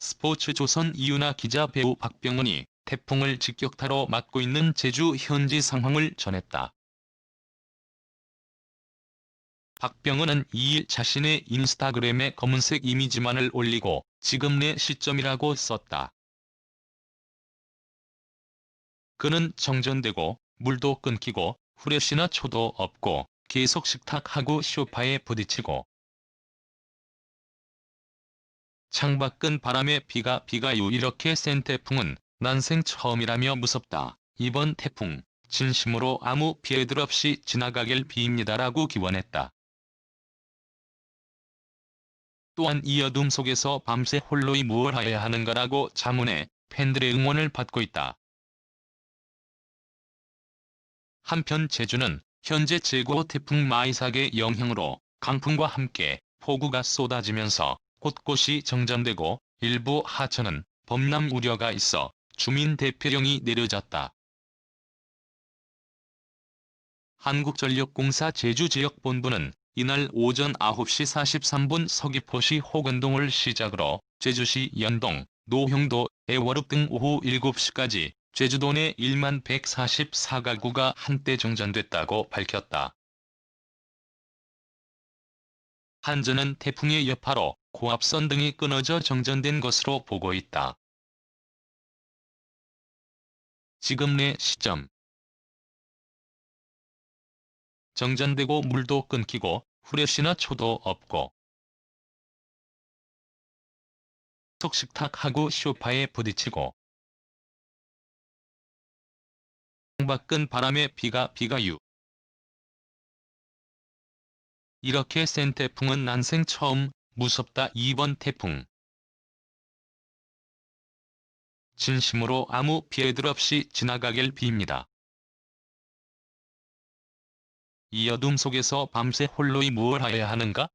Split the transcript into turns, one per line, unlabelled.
스포츠조선 이윤아 기자 배우 박병은이 태풍을 직격타로 맞고 있는 제주 현지 상황을 전했다. 박병은은 2일 자신의 인스타그램에 검은색 이미지만을 올리고 지금 내 시점이라고 썼다. 그는 정전되고 물도 끊기고 후레쉬나 초도 없고 계속 식탁하고 소파에 부딪히고 창밖은 바람에 비가 비가요 이렇게 센 태풍은 난생 처음이라며 무섭다. 이번 태풍 진심으로 아무 피해들 없이 지나가길 빕니다라고 기원했다. 또한 이 어둠 속에서 밤새 홀로이 무얼 해야 하는가라고 자문해 팬들의 응원을 받고 있다. 한편 제주는 현재 최고 태풍 마이삭의 영향으로 강풍과 함께 폭우가 쏟아지면서 곳곳이 정전되고 일부 하천은 범람 우려가 있어 주민 대피령이 내려졌다. 한국전력공사 제주지역본부는 이날 오전 9시 43분 서귀포시 호건동을 시작으로 제주시 연동, 노형도, 애월읍 등 오후 7시까지 제주도 내 1만 144가구가 한때 정전됐다고 밝혔다. 한전은 태풍의 여파로 고압선 등이 끊어져 정전된 것으로 보고 있다. 지금 내 시점. 정전되고 물도 끊기고 후레쉬나 초도 없고. 속식탁하고 소파에 부딪히고. 밖은 바람에 비가 비가유. 이렇게 센 태풍은 난생 처음 무섭다 이번 태풍 진심으로 아무 피해들 없이 지나가길 빕니다. 이 어둠 속에서 밤새 홀로 이 무얼 해야 하는가?